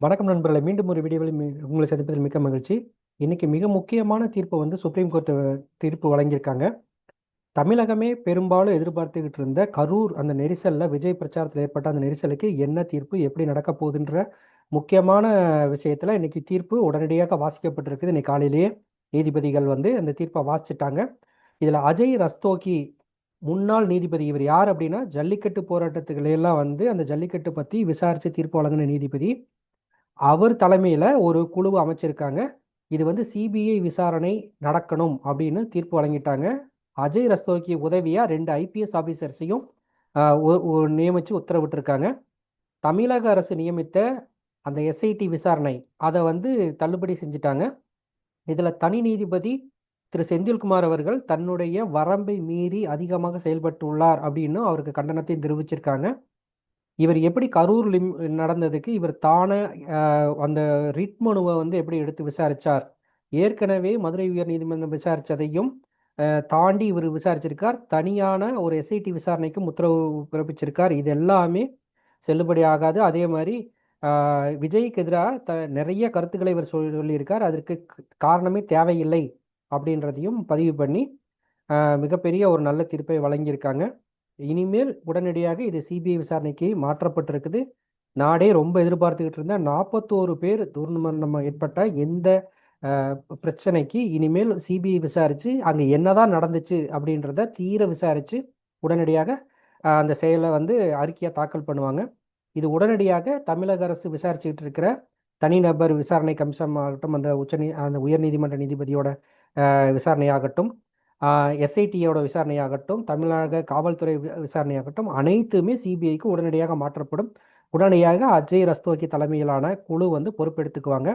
வணக்கம் நண்பர்களை மீண்டும் ஒரு வீடியோவில் உங்களை சந்திப்பதில் மிக்க மகிழ்ச்சி. இன்னைக்கு மிக முக்கியமான தீர்ப்பு வந்து சுப்ரீம் கோர்ட் தீர்ப்பு வழங்கியிருக்காங்க. தமிழகமே பெரும்பாலும் எதிர்பார்த்துக்கிட்டு இருந்த கரூர் அந்த நெரிசலில் விஜய் பிரச்சாரத்தில் ஏற்பட்ட அந்த நெரிசலுக்கு என்ன தீர்ப்பு எப்படி நடக்க போகுதுன்ற முக்கியமான விஷயத்தில் இன்னைக்கு தீர்ப்பு உடனடியாக வாசிக்கப்பட்டிருக்குது. இன்னைக்கு காலையிலேயே நீதிபதிகள் வந்து அந்த தீர்ப்பை வாசிச்சிட்டாங்க. இதில் அஜய் ரஸ்தோகி முன்னாள் நீதிபதி இவர் யார் அப்படின்னா ஜல்லிக்கட்டு போராட்டத்துகளெல்லாம் வந்து அந்த ஜல்லிக்கட்டு பற்றி விசாரித்து தீர்ப்பு வழங்கின நீதிபதி. அவர் தலைமையில் ஒரு குழு அமைச்சிருக்காங்க. இது வந்து சிபிஐ விசாரணை நடக்கணும் அப்படின்னு தீர்ப்பு வழங்கிட்டாங்க. அஜய் ரஸ்தோக்கி உதவியாக ரெண்டு ஐபிஎஸ் ஆஃபீஸர்ஸையும் நியமித்து உத்தரவிட்டிருக்காங்க. தமிழக அரசு நியமித்த அந்த எஸ்ஐடி விசாரணை அதை வந்து தள்ளுபடி செஞ்சுட்டாங்க. இதில் தனி நீதிபதி திரு. செந்தில்குமார் அவர்கள் தன்னுடைய வரம்பை மீறி அதிகமாக செயல்பட்டு உள்ளார் அப்படின்னு அவருக்கு கண்டனத்தையும் தெரிவிச்சிருக்காங்க. இவர் எப்படி கரூர் லிம் நடந்ததுக்கு இவர் தானே அந்த ரிட் மனுவை வந்து எப்படி எடுத்து விசாரிச்சார்? ஏற்கனவே மதுரை உயர் நீதிமன்றம் விசாரித்ததையும் தாண்டி இவர் விசாரிச்சிருக்கார். தனியான ஒரு எஸ்ஐடி விசாரணைக்கும் உத்தரவு பிறப்பிச்சிருக்கார். இது எல்லாமே செல்லுபடி ஆகாது. அதே மாதிரி விஜய்க்கு எதிராக த நிறைய கருத்துக்களை இவர் சொல்லியிருக்கார். அதற்கு காரணமே தேவையில்லை அப்படின்றதையும் பதிவு பண்ணி மிகப்பெரிய ஒரு நல்ல தீர்ப்பை வழங்கியிருக்காங்க. இனிமேல் உடனடியாக இது சிபிஐ விசாரணைக்கு மாற்றப்பட்டிருக்குது. நாடே ரொம்ப எதிர்பார்த்துக்கிட்டு இருந்த நாற்பத்தோரு பேர் துர்மரணம் ஏற்பட்ட எந்த பிரச்சனைக்கு இனிமேல் சிபிஐ விசாரித்து அங்கே என்னதான் நடந்துச்சு அப்படின்றத தீர விசாரித்து உடனடியாக அந்த செயலை வந்து அறிக்கையாக தாக்கல் பண்ணுவாங்க. இது உடனடியாக தமிழக அரசு விசாரிச்சுக்கிட்டு இருக்கிற தனிநபர் விசாரணை கமிஷன் ஆகட்டும் அந்த உச்ச அந்த உயர்நீதிமன்ற நீதிபதியோட விசாரணையாகட்டும். எஸ்ஐடியோட விசாரணையாகட்டும் தமிழக காவல்துறை விசாரணையாகட்டும் அனைத்துமே சிபிஐக்கு உடனடியாக மாற்றப்படும். உடனடியாக அஜய் ரஸ்தோகி தலைமையிலான குழு வந்து பொறுப்பெடுத்துக்குவாங்க.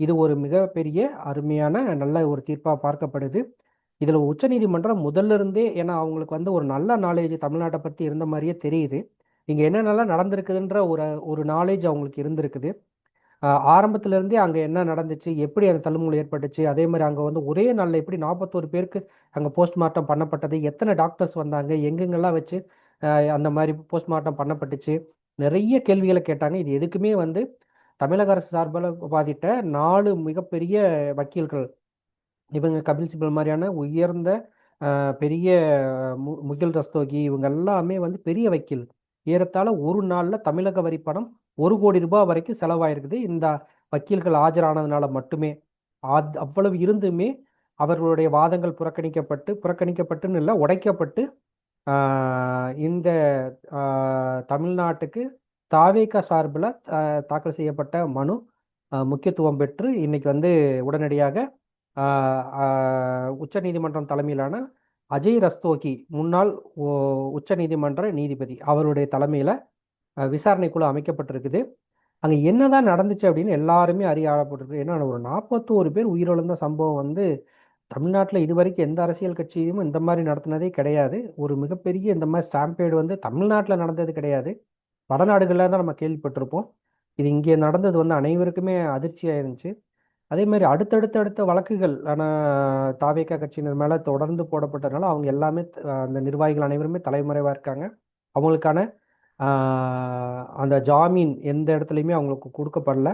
இது ஒரு மிகப்பெரிய அருமையான நல்ல ஒரு தீர்ப்பாக பார்க்கப்படுது. இதில் உச்சநீதிமன்றம் முதல்ல இருந்தே ஏன்னா அவங்களுக்கு வந்து ஒரு நல்ல நாலேஜ் தமிழ்நாட்டை பற்றி இருந்த மாதிரியே தெரியுது. இங்கே என்னென்னலாம் நடந்திருக்குதுன்ற ஒரு ஒரு நாலேஜ் அவங்களுக்கு இருந்திருக்குது. ஆரம்பத்திலேருந்தே அங்கே என்ன நடந்துச்சு? எப்படி அந்த தள்ளுமுறை ஏற்பட்டுச்சு? அதே மாதிரி அங்கே வந்து ஒரே நாளில் எப்படி நாற்பத்தோரு பேருக்கு அங்கே போஸ்ட்மார்ட்டம் பண்ணப்பட்டது? எத்தனை டாக்டர்ஸ் வந்தாங்க? எங்கெங்கெல்லாம் வச்சு அந்த மாதிரி போஸ்ட்மார்ட்டம் பண்ணப்பட்டுச்சு? நிறைய கேள்விகளை கேட்டாங்க. இது எதுக்குமே வந்து தமிழக அரசு சார்பில் பாதிட்ட நாலு மிகப்பெரிய வக்கீல்கள். இவங்க கபில் சிபல் மாதிரியான உயர்ந்த பெரிய மு முகில் ரஸ்தோகி இவங்க எல்லாமே வந்து பெரிய வக்கீல். ஏறத்தாழ ஒரு நாளில் தமிழக வரி பணம் ஒரு கோடி ரூபாய் வரைக்கும் செலவாயிருக்குது. இந்த வக்கீல்கள் ஆஜரானதுனால மட்டுமே. அவ்வளவு இருந்துமே அவர்களுடைய வாதங்கள் புறக்கணிக்கப்பட்டு புறக்கணிக்கப்பட்டுன்னு இல்லை உடைக்கப்பட்டு இந்த தமிழ்நாட்டுக்கு தாவேக்கா சார்பில் தாக்கல் செய்யப்பட்ட மனு முக்கியத்துவம் பெற்று இன்னைக்கு வந்து உடனடியாக உச்ச நீதிமன்றம் தலைமையிலான அஜய் ரஸ்தோகி முன்னாள் உச்ச நீதிமன்ற நீதிபதி அவருடைய தலைமையில் விசாரணைக்குழு அமைக்கப்பட்டிருக்குது. அங்கே என்னதான் நடந்துச்சு அப்படின்னு எல்லாருமே அறிய ஆளப்பட்டிருக்கு ஏன்னா ஒரு நாற்பத்தோரு பேர் உயிரிழந்த சம்பவம் வந்து தமிழ்நாட்டில் இது வரைக்கும் எந்த அரசியல் கட்சியும் இந்த மாதிரி நடத்தினதே கிடையாது. ஒரு மிகப்பெரிய இந்த மாதிரி ஸ்டாம்பேடு வந்து தமிழ்நாட்டில் நடந்தது கிடையாது. வடநாடுகளில் தான் நம்ம கேள்விப்பட்டிருப்போம். இது இங்கே நடந்தது வந்து அனைவருக்குமே அதிர்ச்சியாக இருந்துச்சு. அதே மாதிரி அடுத்தடுத்த அடுத்த வழக்குகள் ஆனால் தாவேக்கா கட்சியினர் மேலே தொடர்ந்து போடப்பட்டதுனால அவங்க எல்லாமே அந்த நிர்வாகிகள் அனைவருமே தலைமறைவாக இருக்காங்க. அவங்களுக்கான அந்த ஜாமீன் எந்த இடத்துலையுமே அவங்களுக்கு கொடுக்கப்படல.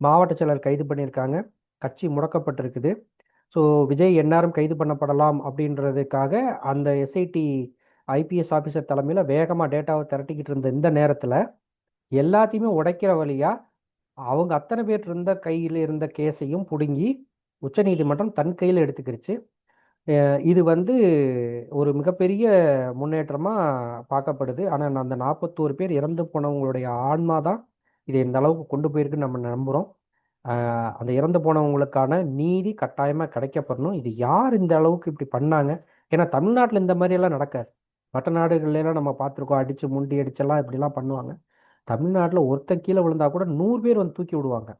மாவட்ட செயலர் கைது பண்ணியிருக்காங்க. கட்சி முடக்கப்பட்டிருக்குது. ஸோ விஜய் எந்நேரம் கைது பண்ணப்படலாம் அப்படின்றதுக்காக அந்த எஸ்ஐடி ஐபிஎஸ் ஆஃபீஸர் தலைமையில் வேகமாக டேட்டாவை திரட்டிக்கிட்டு இருந்த இந்த நேரத்தில் எல்லாத்தையுமே உடைக்கிற வழியாக அவங்க அத்தனை பேர் இருந்த கையில் இருந்த கேஸையும் பிடுங்கி உச்சநீதிமன்றம் தன் கையில் எடுத்துக்கிருச்சு. இது வந்து ஒரு மிகப்பெரிய முன்னேற்றமாக பார்க்கப்படுது. ஆனால் அந்த நாற்பத்தோரு பேர் இறந்து போனவங்களுடைய ஆன்மா தான் இதை இந்த அளவுக்கு கொண்டு போயிருக்குன்னு நம்ம நம்புகிறோம் அந்த இறந்து போனவங்களுக்கான நீதி கட்டாயமாக கிடைக்கப்படணும். இது யார் இந்த அளவுக்கு இப்படி பண்ணாங்க? ஏன்னா தமிழ்நாட்டில் இந்த மாதிரியெல்லாம் நடக்காது. மற்ற நாடுகள்லாம் நம்ம பார்த்துருக்கோம் அடித்து முண்டி அடிச்செல்லாம் இப்படிலாம் பண்ணுவாங்க. தமிழ்நாட்டில் ஒருத்தன் கீழே விழுந்தா கூட நூறு பேர் வந்து தூக்கி விடுவாங்க.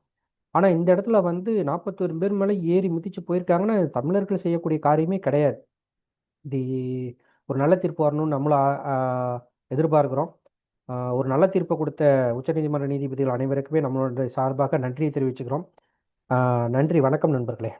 ஆனால் இந்த இடத்துல வந்து நாற்பத்தோரு பேர் மேலே ஏறி மிதிச்சு போயிருக்காங்கன்னா தமிழர்கள் செய்யக்கூடிய காரியமே கிடையாது. இது ஒரு நல்ல தீர்ப்பு வரணும்னு நம்மளும் எதிர்பார்க்குறோம். ஒரு நல்ல தீர்ப்பை கொடுத்த உச்சநீதிமன்ற நீதிபதிகள் அனைவருக்குமே நம்மளோட சார்பாக நன்றியை தெரிவிச்சுக்கிறோம். நன்றி. வணக்கம் நண்பர்களே.